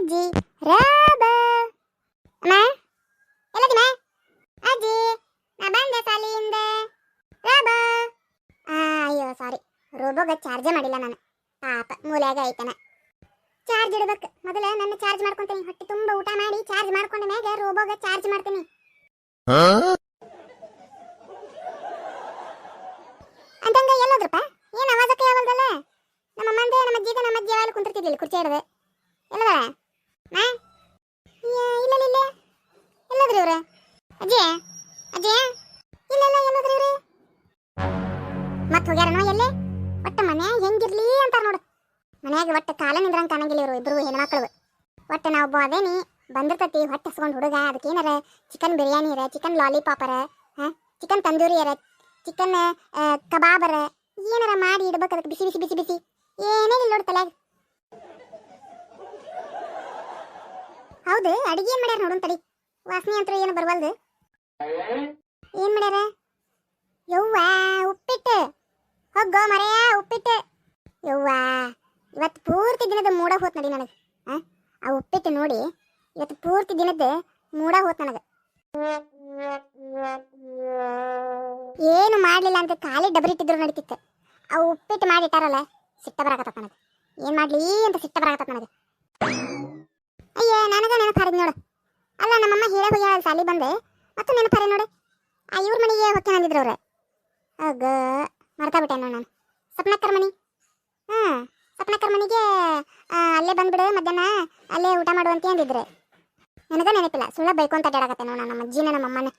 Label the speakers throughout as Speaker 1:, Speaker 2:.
Speaker 1: ಅಜ್ಜಿ ರಾಬ ಅಮ್ಮ ಎಲ್ಲದಿಮ್ಮ ಅಜ್ಜಿ ನಾ ಬಂದೆ ಸಾಲಿಯಿಂದ ರಾಬ ಆ, ಅಯ್ಯೋ ಸಾರಿ ರೋಬೋಗ ಚಾರ್ಜೇ ಮಾಡಿಲ್ಲ ನಾನು ಪಾಪ ಮೂಲ್ಯಾಗ ಐತನ ಚಾರ್ಜ್ ಇಡ್ಬೇಕು ಮೊದಲ ನನ್ನ ಚಾರ್ಜ್ ಮಾಡ್ಕೊಂತೀನಿ ಹೊಟ್ಟೆ ತುಂಬ ಊಟ ಮಾಡಿ ಚಾರ್ಜ್ ಮಾಡ್ಕೊಂಡ ಮ್ಯಾಗ ರೋಬೋಗ ಚಾರ್ಜ್ ಮಾಡ್ತೀನಿ ಅಂತಂಗ ಎಲ್ಲೋದ್ರಪ್ಪ ಏನ್ ಅವಾಜಕ್ಕೆ ಯಾವಲ್ದಲ್ಲ ನಮ್ಮ ಅಮ್ಮಂದೆ ನಮ್ಮ ಅಜ್ಜಿದ ನಮ್ಮ ಅಜ್ಜಿ ಯಾವಾಗ ಕುಂತಿರ್ತಿದ್ಲಿಲ್ಲ ಕುರ್ಚಿ ಹಿಡ್ದು ಎಲ್ಲದ ಮಾ ಇಲ್ಲ ಇಲ್ಲ ಇಲ್ಲ ಎಲ್ಲದ್ರಿ ಇವ್ರ? ಅಜ್ಜಿ? ಅಜ್ಜಿ? ಇಲ್ಲ ಎಲ್ಲೋದ್ರಿ ಇವ್ರು? ಮತ್ ಹೋಗ್ಯಾರನೋ ಎಲ್ಲಿ? ಒಟ್ಟ ಮನೆ ಹೆಂಗಿರ್ಲಿ ಅಂತಾರ ನೋಡು. ಮನ್ಯಾಗ ಒಟ್ಟ ಕಾಲ ನಿಂದ್ರಂಗ ಕಾಣಂಗಿಲ್ಲ ಇವರು, ಇಬ್ರು ಹೆಣ್ಮಕ್ಳು. ಒಟ್ಟ ನಾವು ಒಬ್ಬ ಅದೇನಿ, ಬಂದಿರ್ತತಿ, ಹೊಟ್ಟೆ ಹಸ್ಕೊಂಡು ಹುಡುಗ. ಅದಕ್ಕೇನಾರ ಚಿಕನ್ ಬಿರಿಯಾನಿ ಇರ ಚಿಕನ್ ಲಾಲಿಪಾಪರ ಚಿಕನ್ ತಂದೂರಿ ಇರ ಚಿಕನ್ ಕಬಾಬರ ಏನಾರ ಮಾಡಿ ಇಡ್ಬೇಕು ಅದಕ್ಕೆ ಬಿಸಿ ಬಿಸಿ ಬಿಸಿ ಬಿಸಿ. ಏನೇ ಇಲ್ಲ ನೋಡು ತಲೆಯಾಗ. ಹೌದು, ಅಡಿಗೆ ಏನು ಮಾಡ್ಯಾರ ನೋಡೋಣ ತಡಿ. ವಾಸನೆ ಅಂತ ಏನು ಬರವಲ್ದು? ಏನ್ ಮಾಡ್ಯಾರ? ಯವ್ವ, ಉಪ್ಪಿಟ್ಟು. ಹೋಗೋ ಮರೆಯ, ಉಪ್ಪಿಟ್ಟು. ಯವ್ವ ಇವತ್ತು ಪೂರ್ತಿ ದಿನದ ಮೂಡ ಹೋತ್ ನಡಿ ನನಗೆ. ಆ ಉಪ್ಪಿಟ್ಟು ನೋಡಿ ಇವತ್ತು ಪೂರ್ತಿ ದಿನದ ಮೂಡ ಹೋತ್ ನನಗೆ. ಏನು ಮಾಡ್ಲಿಲ್ಲ ಅಂತ ಖಾಲಿ ಡಬರಿಟ್ಟಿದ್ರು ನಡೀತಿತ್ತು. ಆ ಉಪ್ಪಿಟ್ಟು ಮಾಡಿಟ್ಟಾರಲ್ಲ ಸಿಟ್ಟ ಬರಾಕತ್ತ ನನಗೆ. ಏನ್ ಮಾಡ್ಲಿ ಅಂತ ಸಿಟ್ಟ ಬರಾಕತ್ತ ನನಗೆ. ಅಯ್ಯ, ನನಗ ನೆನಪಾರಿದ್ ನೋಡು. ಅಲ್ಲ, ನಮ್ಮಮ್ಮ ಹೇಳ ಹೋಗ್ಯಾಳ ಸಾಲಿ ಬಂದೆ. ಮತ್ತು ನೆನಪಾರೆ ನೋಡಿ. ಆ ಇವ್ರ ಮನೆಗೆ ಹೊಕ್ಕೆ ಅಂದಿದ್ರು ಅವ್ರೆ. ಅಗ ಮರ್ತಾಬಿಟ್ಟೆ ನಾನು. ಸಪ್ನಕ್ಕರ ಮನೆ. ಹಾಂ ಸಪ್ನಕ್ಕರ ಮನೆಗೆ ಅಲ್ಲೇ ಬಂದ್ಬಿಡು, ಮಧ್ಯಾಹ್ನ ಅಲ್ಲೇ ಊಟ ಮಾಡುವಂತೆ ಅಂದಿದ್ರೆ. ನನಗೂ ನೆನಪಿಲ್ಲ, ಸುಳ್ಳ ಬೈಕೊಂತ ಅಡ್ಡಾಡಕತ್ತೆ ನೋಡಿ ನಮ್ಮ ಅಜ್ಜಿನ, ನಮ್ಮ ಅಮ್ಮನ.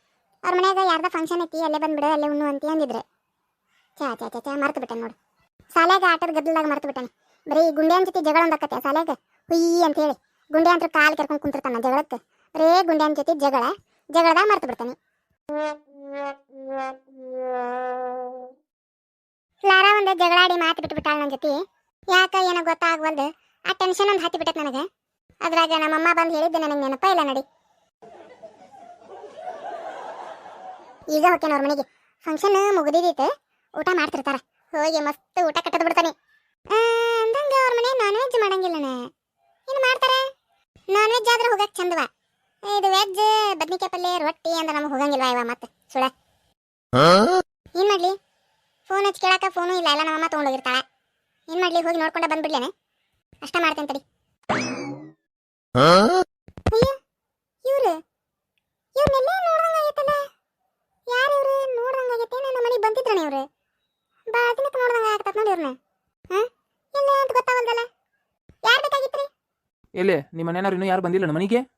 Speaker 1: ಅವ್ರ ಮನ್ಯಾಗ ಯಾರ್ದ ಫಂಕ್ಷನ್ ಐತಿ, ಅಲ್ಲೇ ಬಂದ್ಬಿಡು, ಅಲ್ಲೇ ಉಣ್ಣು ಅಂತ ಅಂದಿದ್ರೆ. ಚಾ ಚಾ ಚಾ ಚಾ ಮರ್ತು ಬಿಟ್ಟೆ ನೋಡು. ಸಾಲ್ಯಾಗ ಆಟದ ಗದ್ದಲಾಗ ಮರ್ತು ಬಿಟ್ಟೆ ಬರೀ ಗುಂಡೆ ಜೊತೆ ಜಗಳ ಒಂದಾಕತ್ತೆ ಶಾಲ್ಯಾಗ ಹುಯ್ ಅಂತ ಹೇಳಿ. ಗುಂಡೆ ಅಂತ ಕಾಲು ಕೆರ್ಕೊಂಡು ಕುಂತಿರ್ತಾನೆ ಜಗಳಕ್ಕೆ. ಬರೇ ಗುಂಡೆ ಜೊತೆ ಜಗಳ, ಜಗಳದಾಗ ಮರ್ತು ಬಿಡ್ತಾನೆ. ಲಾರಾ ಒಂದು ಜಗಳಾಡಿ ಮಾತು ಬಿಟ್ಬಿಟ್ಟಾಳ ನನ್ನ ಜೊತೆ. ಯಾಕ ಏನೋ ಗೊತ್ತಾಗವಲ್ದು. ಆ ಟೆನ್ಷನ್ ಒಂದು ಹತ್ತಿ ನನಗೆ. ಅದ್ರಾಗ ನಮ್ಮಮ್ಮ ಬಂದು ಹೇಳಿದ್ದೆ ನನಗೆ ನೆನಪ ಇಲ್ಲ ನಡಿ. ಈಗ ಹೋಗ್ತೇನೆ ಅವ್ರ ಮನೆಗೆ. ಫಂಕ್ಷನ್ ಮುಗಿದಿತ್ತು ಊಟ ಮಾಡ್ತಿರ್ತಾರ. ಹೋಗಿ ಮಸ್ತ್ ಊಟ ಕಟ್ಟದ್ ಬಿಡ್ತಾನೆ. ಅಂದಂಗ ಅವ್ರ ಮನೆ ನಾನ್ ವೆಜ್ ಮಾಡಂಗಿಲ್ಲನ. ಏನು ಮಾಡ್ತಾರೆ? ನಾನ್ ವೆಜ್ ಆದ್ರೆ ಹೋಗಕ್ಕೆ ಚಂದವ? ಇದು ವೆಜ್ ಬದ್ನಿಕಾಯಿ ಪಲ್ಯ ರೊಟ್ಟಿ ಅಂದ್ರೆ ನಮಗೆ ಹೋಗಂಗಿಲ್ಲ ಇವ ಮತ್ತೆ. ಸುಳ ಏನ್ ಮಾಡ್ಲಿ? ಫೋನ್ ಹಚ್ಚಿ ಕೇಳಾಕ ಫೋನು ಇಲ್ಲ ಎಲ್ಲ ನಮ್ಮಮ್ಮ ತೊಗೊಂಡೋಗಿರ್ತಾಳ. ಏನ್ ಮಾಡ್ಲಿ ಹೋಗಿ ನೋಡ್ಕೊಂಡ ಬಂದ್ಬಿಡ್ಲೇನೆ. ಅಷ್ಟ ಮಾಡ್ತೇನೆ ತಡಿ. ಅಯ್ಯ ಇವ್ರು? ಇವ್ರನ್ನೆಲ್ಲ ನೋಡ್ದಂಗ ಆಗೈತಲ್ಲ? ಯಾರು ಇವ್ರು? ನೋಡ್ದಂಗ ಆಗೈತೆ? ನನ್ನ ಮನೆಗೆ ಬಂದಿದ್ರಣ ಇವ್ರು? ಭಾಳ ದಿನಕ್ಕೆ ನೋಡ್ದಂಗ ಆಗತ್ತ ನೋಡಿ ಇವ್ರನ್ನ ಹಾ? ಎಲ್ಲ ಅಂತ ಗೊತ್ತಾವಲ್ದಲ್ಲ? ಯಾರು ಬೇಕಾಗಿತ್ರಿ?
Speaker 2: ಎಲ್ಲಿ ನಿಮ್ಮ ಮನೆಯವ್ರು ಇನ್ನೂ ಯಾರು ಬಂದಿಲ್ಲ ನಮ್ಮ ಮನೆಗೆ?
Speaker 1: ಇಲ್ಲಿ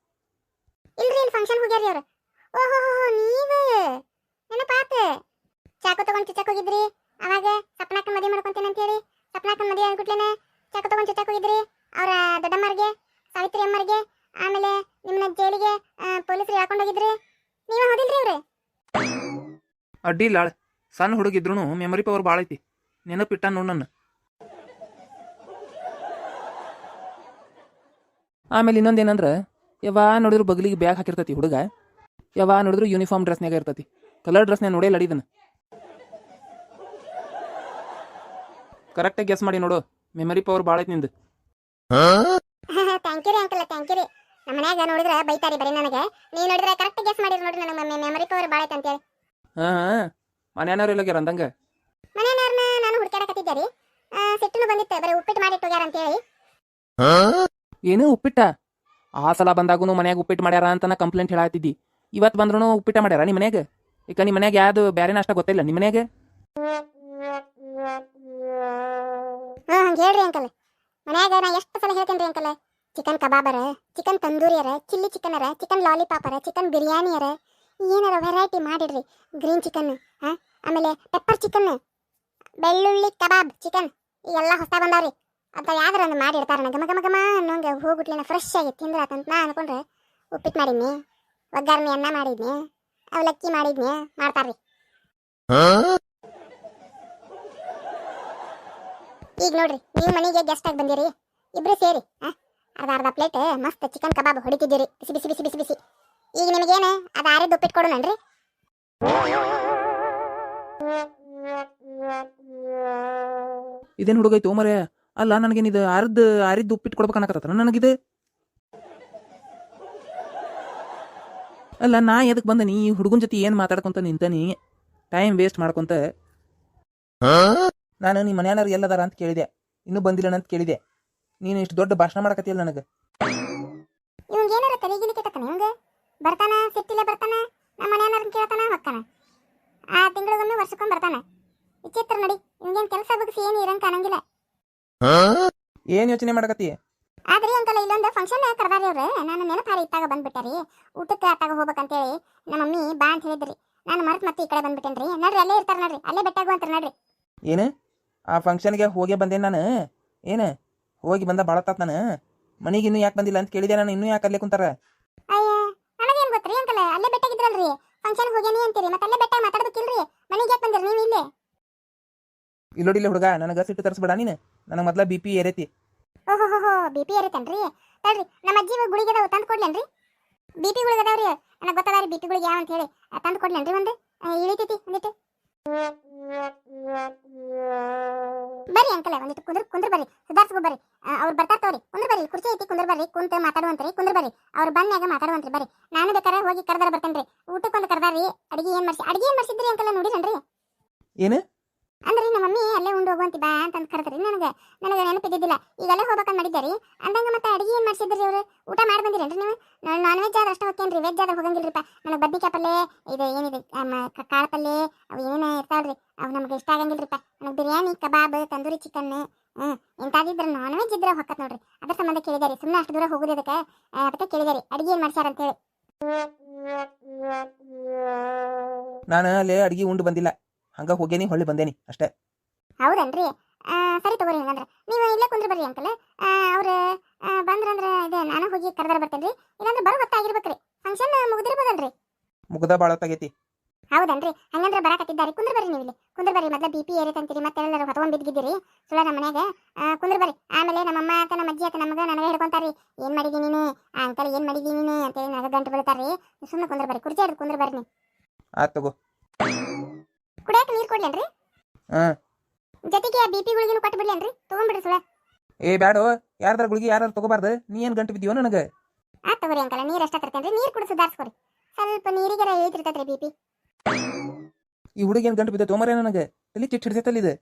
Speaker 1: ಫಂಕ್ಷನ್ ಹೋಗ್ಯಾರ್ರಿ ಅವ್ರ. ಓಹೋ, ನೀವೇ? ನೆನಪಾತ ಚಾಕು ತಗೊಂಡ್ ಚುಚ್ಚಕ್ ಹೋಗಿದ್ರಿ? ಅವಾಗ ಸಪ್ನಾಕ ಮದುವೆ ಮಾಡ್ಕೊಂತೇನೆ ಅಂತೇಳಿ. ಸಪ್ನಾಕ ಮದುವೆ ಆಗ್ಬಿಟ್ಲೇನೆ ಚಾಕು ತಗೊಂಡ್ ಚುಚ್ಚಕ್ ಹೋಗಿದ್ರಿ ಅವ್ರ ದೊಡ್ಡಮ್ಮರಿಗೆ, ಸಾವಿತ್ರಿ ಅಮ್ಮರಿಗೆ, ಆಮೇಲೆ ನಿಮ್ಮನ್ನ ಜೈಲಿಗೆ ಪೊಲೀಸರು ಹಾಕೊಂಡು ಹೋಗಿದ್ರಿ. ನೀವೇ ಹೋದಿಲ್ರಿ ಅವ್ರೆ
Speaker 2: ಅಡ್ಡಿ ಇಲ್ಲ ಸಣ್ಣ ಹುಡುಗಿದ್ರು ಮೆಮೊರಿ ಪವರ್ ಭಾಳ ಐತಿ. ನೆನಪಿಟ್ಟ ನೋಡ್ ನನ್ನ. ಆಮೇಲೆ ಇನ್ನೊಂದೇನಂದ್ರೆ ಯಾವಾ ನೋಡಿದ್ರು ಬಗಲಿಗೆ ಬ್ಯಾಗ್ ಹಾಕಿರ್ತತಿ ಹುಡುಗ. ಯಾವ ನೋಡಿದ್ರು ಯೂನಿಫಾರ್ಮ್ ಡ್ರೆಸ್ನಾಗ ಇರ್ತತಿ. ಕಲರ್ ಡ್ರೆಸ್ನಾಗ ನೋಡೇ ಲಡಿದನ. ಕರೆಕ್ಟಾಗಿ ಗೆಸ್ ಮಾಡಿ ನೋಡು. ಮೆಮರಿ ಪವರ್ ಭಾಳ ಐತಿ ನಿಂದು.
Speaker 1: ಥ್ಯಾಂಕ್ ಯು ರೀ ಅಂಕಲ್ ಥ್ಯಾಂಕ್ ಯು ರೀ. ನಮ್ಮ ಮನ್ಯಾಗ ನೋಡಿದ್ರೆ ಬೈತಾರಿ ಬರೀ ನನಗೆ. ನೀ ನೋಡಿದ್ರೆ ಕರೆಕ್ಟ್ ಗೆಸ್ ಮಾಡಿರಿ ನೋಡ್ರಿ ನನ್ನ ಮೆಮರಿ ಪವರ್ ಭಾಳ ಐತೆ ಅಂತೇಳಿ.
Speaker 2: ಹಾಂ ಮನೆಯವ್ರು ಎಲ್ಲೋಗ್ಯಾರ ಅಂದಂಗ?
Speaker 1: ಮನೆಯವ್ರನ್ನ ನಾನು ಹುಡುಕಾಡಕತ್ತಿದ್ದೆ ರೀ. ಸಿಟ್ಟನು ಬಂದಿತ್ತು ಬರೀ ಉಪ್ಪಿಟ್ಟು ಮಾಡಿಟ್ಟು ಹೋಗ್ಯಾರ ಅಂತೇಳಿ.
Speaker 2: ಏನು ಉಪ್ಪಿಟ್ಟ? ಆ ಸಲ ಬಂದಾಗೂ ಮನ್ಯಾಗ ಉಪ್ಪಿಟ್ಟು ಮಾಡ್ಯಾರ ಅಂತ ಕಂಪ್ಲೇಂಟ್ ಹೇಳತ್ತಿದ್ದಿ ಇವತ್ತು ಬಂದ್ರೂ ಉಪ್ಪಿಟ್ಟ ಮಾಡ್ಯಾರ ನಿಮ್ಮ ಮನೆಗೆ ಈಗ ನಿಮ್ಮ ಮನ್ಯಾಗ ಯಾವ್ದು ಬೇರೆ ನಾಷ್ಟ ಗೊತ್ತಿಲ್ಲ ನಿಮ್ಮ ಮನ್ಯಾಗ?
Speaker 1: ಹೇಳ್ರಿ ಅಂಕಲ್. ಮನ್ಯಾಗ ನಾ ಎಷ್ಟು ಸಲ ಹೇಳ್ತೇನೆ ರೀ ಅಂಕಲ್? ಚಿಕನ್ ಕಬಾಬರ, ಚಿಕನ್ ತಂದೂರಿ ಅರ ಚಿಲ್ಲಿ ಚಿಕನ್ ಅರ ಚಿಕನ್ ಲಾಲಿಪಾಪ್ ಅರ ಚಿಕನ್ ಬಿರಿಯಾನಿ ಅರ ಏನಾರ ವೆರೈಟಿ ಮಾಡಿಡ್ರಿ. ಗ್ರೀನ್ ಚಿಕನ್ ಆಮೇಲೆ ಪೆಪ್ಪರ್ ಚಿಕನ್ ಬೆಳ್ಳುಳ್ಳಿ ಕಬಾಬ್ ಚಿಕನ್ ಈಗೆಲ್ಲ ಹೊಸ ಬಂದಾವ್ರಿ. ಅಂತ ಯಾವ್ದಾರ ಒಂದು ಮಾಡಿಡ್ತಾರ ಗಮ ಗಮ ಗಮ ಅನ್ನೋಂಗೆ ಹೋಗ್ಬಿಟ್ಲಿನ ಫ್ರೆಶ್ ಆಗಿ ತಿಂದ್ರಾತಂತ ನಾ ಅನ್ಕೊಂಡ್ರೆ ಉಪ್ಪಿಟ್ಟು ಮಾಡಿದ್ನಿ, ಒಗ್ಗರಣೆ ಅನ್ನ ಮಾಡಿದ್ನಿ, ಅವಲಕ್ಕಿ ಮಾಡಿದ್ನಿ, ಮಾಡ್ತಾರ್ರಿ. ಈಗ ನೋಡ್ರಿ, ನೀವು ಮನೆಗೆ ಗೆಸ್ಟ್ ಆಗಿ ಬಂದಿರಿ, ಇಬ್ರು ಸೇರಿ ಅರ್ಧ ಅರ್ಧ ಪ್ಲೇಟ್ ಮಸ್ತ್ ಚಿಕನ್ ಕಬಾಬ್ ಹೊಡಿತಿದ್ದೀರಿ, ಬಿಸಿ ಬಿಸಿ ಬಿಸಿ ಬಿಸಿ ಬಿಸಿ. ಈಗ ನಿಮಗೇನು ಅದು ಆರಿದ್ದು ಉಪ್ಪಿಟ್ಟು ಕೊಡೋಣನ್ರಿ?
Speaker 2: ಇದೇನು ಹುಡುಗೈತು ಮರೆ? ಅಲ್ಲ ನನಗೇನಿದು ಅರ್ಧ ಅರಿದ್ದು ಉಪ್ಪಿಟ್ಟು ಕೊಡ್ಬೇಕನ್ನಕತ್ತ ನನಗಿದು? ಅಲ್ಲ, ನಾ ಎದಕ್ಕೆ ಬಂದ? ನೀ ಹುಡುಗನ ಜೊತೆ ಏನು ಮಾತಾಡ್ಕೊಂತ ನಿಂತನಿ? ಟೈಮ್ ವೇಸ್ಟ್ ಮಾಡ್ಕೊಂತ. ನಾನು ನಿಮ್ಮ ಮನೆಯವ್ರು ಎಲ್ಲದಾರ ಅಂತ ಕೇಳಿದೆ. ಇನ್ನೂ ಬಂದಿಲ್ಲ ಅಂತ ಕೇಳಿದೆ. ನೀನು ಇಷ್ಟು ದೊಡ್ಡ ಭಾಷಣ ಮಾಡಕತ್ತಿಲ್ಲ ನನಗೆ?
Speaker 1: ಬರ್ತಾನ? ಸಿಟ್ಟಿಲ್ಲ ಬರ್ತಾನ? ನಮ್ಮ ಕೇಳ್ತಾನ? ಆ ತಿಂಗಳಿಗೊಮ್ಮೆ ವರ್ಷಕ್ಕೊಮ್ಮೆ ಬರ್ತಾನ? ವಿಚಿತ್ರ ನಡಿ. ಇವಂಗೇನ್ ಕೆಲಸ ಬಗ್ಸಿ ಏನು ಇರಂಗೆ ಕಾಣಂಗಿಲ್ಲ.
Speaker 2: ಏನು ಯೋಚನೆ ಮಾಡಕತ್ತಿ?
Speaker 1: ಆದ್ರಿ ಅಂಕಲ್ ಇಲ್ಲೊಂದು ಫಂಕ್ಷನ್ ಕರ್ದಾರಿ ಅವ್ರೆ. ನಾನು ನೆನಪಾರಿ ಇತ್ತಾಗ ಬಂದ್ಬಿಟ್ಟಾರಿ. ಊಟಕ್ಕೆ ಆತಾಗ ಹೋಗ್ಬೇಕಂತೇಳಿ ನಮ್ಮ ಮಮ್ಮಿ ಬಾ ಅಂತ ಹೇಳಿದ್ರಿ. ನಾನು ಮರ್ತ್ ಮತ್ತೆ ಈ ಕಡೆ ಬಂದ್ಬಿಟ್ಟೇನ್ರಿ. ನಡ್ರಿ ಅಲ್ಲೇ ಇರ್ತಾರ ನಡ್ರಿ. ಅಲ್ಲೇ ಬೆಟ್ಟಾಗು ಅಂತ ನಡ್ರಿ.
Speaker 2: ಏನು? ಆ ಫಂಕ್ಷನ್ಗೆ ಹೋಗಿ ಬಂದೆ ನಾನು? ಏನು? ಹೋಗಿ ಬಂದ ಭಾಳತ್ತಾತ್ ನಾನು. ಮನೆಗೆ ಇನ್ನೂ ಯಾಕೆ ಬಂದಿಲ್ಲ ಅಂತ ಕೇಳಿದೆ ನಾನು? ಇನ್ನೂ ಯಾಕೆ ಅಲ್ಲೇ ಕುಂತಾರ?
Speaker 1: ಅಯ್ಯ ನನಗೇನ್ ಗೊತ್ತ್ರಿ ಅಂಕಲ್? ಅಲ್ಲೇ ಬೆಟ್ಟಾಗಿದ್ರಲ್ರಿ ಫಂಕ್ಷನ್ ಹೋಗ್ಯಾನಿ ಅಂತೀರಿ. ಮತ್ತೆ ಅಲ್ಲೇ ಬೆಟ್ಟಾಗ ಮಾತಾಡ್ಬೇಕಿಲ್ರಿ. ಮನೆಗೆ ಯಾಕೆ ಬಂದಿರಿ ನೀವು ಇಲ್ಲೇ?
Speaker 2: ಇಲ್ಲೋಡಿಲ್ಲ ಹುಡುಗ ನನಗೆ ಸಿಟ್ಟು ತರಿಸ್ಬೇಡ ನೀನು. ನನಗೆ ಮೊದಲ ಬಿ ಪಿ ಏರೈತಿ.
Speaker 1: ಓಹೋ ಬಿ ಪಿ ಏರಿತನ್ರಿ? ತಡ್ರಿ ನಮ್ಮ ಅಜ್ಜಿ ಗುಳಿಗೆ ಅದಾವ ತಂದು ಕೊಡ್ಲೇನ್ರಿ? ಬಿ ಪಿ ಗುಳಿಗೆ ಅದಾವ್ರಿ? ನನಗೆ ಗೊತ್ತದಾರಿ ಬಿ ಪಿ ಗುಳಿಗೆ ಯಾವ ಅಂತ ಹೇಳಿ. ತಂದು ಕೊಡ್ಲೇನ್ರಿ ಒಂದು. ಇಳಿತೈತಿ ಒಂದಿಟ್ಟು. ಬರ್ರಿ ಅಂಕಲ್ ಒಂದಿಟ್ಟು ಕುಂದ್ರ ಕುಂದ್ರ ಬರ್ರಿ. ಸುಧಾರಿಸ್ಕೊ ಬರ್ರಿ. ಅವ್ರು ಬರ್ತಾರ ತಗೋರಿ. ಕುಂದ್ರ ಬರ್ರಿ ಕುರ್ಚಿ ಐತಿ ಕುಂದ್ರ ಬರ್ರಿ. ಕುಂತ ಮಾತಾಡುವಂತ್ರಿ ಕುಂದ್ರ ಬರ್ರಿ. ಅವ್ರು ಬಂದ್ಮ್ಯಾಗ ಮಾತಾಡುವಂತ್ರಿ ಬರ್ರಿ. ನಾನು ಬೇಕಾರೆ ಹೋಗಿ ಕರ್ದಾರ ಬರ್ತೇನ್ರಿ. ಊಟಕ್ಕೊಂದು ಕರ್ದಾರಿ ಅಡಿಗೆ ಏನ್ ಮಾಡ್ಸಿ ಅಡಿಗೆ ಏನ್ ಮಾಡ್ಸಿದ್ರಿ ಅಂಕಲ್ ನೋಡಿರನ್ರಿ?
Speaker 2: ಏನು?
Speaker 1: ಅಂದ್ರೆ ನಮ್ಮ ಮಮ್ಮಿ ಅಲ್ಲೇ ಉಂಡು ಹೋಗುವಂತಿ ಬಾ ಅಂತ ಕರೆದ್ರಿ ನನಗೆ ನನಗೆ ನೆನಪಿದ್ದಿದ್ದಿಲ್ಲ. ಈಗ ಅಲ್ಲೇ ಹೋಗ್ಬೇಕಂತ ಮಾಡಿದ್ದಾರಿ ಅಂದಂಗ ಮತ್ತೆ ಅಡಿಗೆ ಏನು ಮಾಡ್ಸಿದ್ರಿ ಅವ್ರು? ಊಟ ಮಾಡಿ ಬಂದಿರೇನ್ರಿ ನೀವು? ನಾನ್ ವೆಜ್ ಆದ್ರೆ ಅಷ್ಟೇ ಹೋಗ್ತೇನ್ರಿ ವೆಜ್ ಆದ್ರೆ ಹೋಗಂಗಿಲ್ರಿಪ್ಪ. ನನಗೆ ಬದ್ನಿಕಾಯಿ ಪಲ್ಯ, ಇದು ಏನಿದೆ ಕಾಳು ಪಲ್ಯ, ಅವು ಏನೇ ಇರ್ತಾವ್ರಿ ಅವು ನಮ್ಗೆ ಇಷ್ಟ ಆಗಂಗಿಲ್ರಿಪ್ಪ. ನನಗೆ ಬಿರಿಯಾನಿ, ಕಬಾಬ್, ತಂದೂರಿ ಚಿಕನ್ ಹ್ಞೂ ಇಂಥದ್ದಿದ್ರೆ ನಾನ್ ವೆಜ್ ಇದ್ರೆ ಹೊಕ್ಕತ್ ನೋಡ್ರಿ. ಅದ್ರ ಸಂಬಂಧ ಕೇಳಿದಾರಿ ಸುಮ್ಮನೆ ಅಷ್ಟು ದೂರ ಹೋಗೋದು ಅದಕ್ಕೆ ಅದಕ್ಕೆ ಕೇಳಿದಾರಿ ಅಡಿಗೆ ಏನು ಮಾಡ್ಸ್ಯಾರ ಅಂತೇಳಿ
Speaker 2: ನಾನು ಅಲ್ಲೇ ಅಡಿಗೆ ಉಂಡು ಬಂದಿಲ್ಲ. ಹಂಗ ಹೋಗೇನಿ ಹೊಳ್ಳಿ ಬಂದೇನಿ ಅಷ್ಟೇ.
Speaker 1: ಹೌದನ್ರಿ? ಸರಿ ತಗೋರಿ ಹಂಗಂದ್ರೆ. ನೀವು ಇಲ್ಲೇ ಕುಂದ್ರ ಬರ್ರಿ ಅಂಕಲ್. ಅವ್ರು ಬಂದ್ರಂದ್ರೆ ಇದೆ ನಾನು ಹೋಗಿ ಕರೆದಾರ ಬರ್ತೇನ್ರಿ. ಇಲ್ಲಾಂದ್ರೆ ಬರೋ ಹೊತ್ತಾಗಿರ್ಬೇಕ್ರಿ ಫಂಕ್ಷನ್ ಮುಗಿದಿರ್ಬೋದಲ್ರಿ?
Speaker 2: ಮುಗ್ದ ಭಾಳ ತಾಗೈತಿ
Speaker 1: ಹೌದನ್ರಿ? ಹಂಗಂದ್ರೆ ಬರಾಕತ್ತಿದ್ದಾರೆ ಕುಂದ್ರ ಬರ್ರಿ ನೀವು ಇಲ್ಲಿ ಕುಂದ್ರ ಬರ್ರಿ. ಮೊದಲ ಬಿ ಪಿ ಏರಿತಂತೀರಿ ಮತ್ತೆ ಎಲ್ಲರೂ ಹೊತ್ಕೊಂಡ್ ಬಿದ್ದಿದ್ದೀರಿ. ಸುಳ್ಳ ನಮ್ಮ ಮನ್ಯಾಗ. ಕುಂದ್ರ ಬರ್ರಿ. ಆಮೇಲೆ ನಮ್ಮ ಅಮ್ಮ ಆತ ನಮ್ಮ ಅಜ್ಜಿ ಆತ ನಮಗ ನನಗೆ ಹಿಡ್ಕೊಂತಾರಿ ಏನ್ ಮಾಡಿದೀನಿ ನೀನು? ಆ ಅಂಕಲ್ ಏನ್ ಮಾಡಿದೀನಿ ನೀನು? ಅಂತೇಳಿ ನನಗೆ ಗಂಟು ಬಿಡ್ತಾರಿ ಸುಮ್ಮನೆ ಕುಂದ್ರ ಬರ್ರಿ. ಕುರ್ಚಿ ಹಿಡಿದು ಕುಂದ್ರ ಬರ್ರಿ ನೀವು.
Speaker 2: ಆತ್ ತಗೋ.
Speaker 1: ಕುಡಿಯಕ್ಕೆ ನೀರು ಕೊಡ್ಲೇನ್ರಿ?
Speaker 2: ಹಾ.
Speaker 1: ಜೊತೆಗೆ ಬಿ ಪಿ ಗುಳಿಗೆನು ಕೊಟ್ಟು ಬಿಡ್ಲೇನ್ರಿ? ತಗೊಂಡ್ಬಿಡ್ರಿ
Speaker 2: ಏ ಬ್ಯಾಡೋ ಯಾರ್ದಾರ ಗುಳಿಗೆ ಯಾರು ತಗೋಬಾರ್ದು. ನೀ ಏನ್ ಗಂಟು ಬಿದ್ದೀವೋ ನನಗೆ?
Speaker 1: ಆ ತಗೋರಿ ಅಂಕಲ್ ನೀರ್ ಅಷ್ಟ ತರ್ತೇನ್ರಿ. ನೀರ್ ಕುಡಿದು ಸುಧಾರಿಸ್ಕೊರಿ. ಸ್ವಲ್ಪ ನೀರಿಗೆರ ಇಳಿತಿರ್ತೈತ್ರಿ ಬಿ ಪಿ
Speaker 2: ಈ ಹುಡುಗಿ ಏನು ಗಂಟು ಬಿದ್ದ ತೊಗೊಂಬರೇ ನನಗೆ? ತಲೆ ಚಿಟ್ಟು ಹಿಡ್ದೈತಲ್ಲ ಇದು.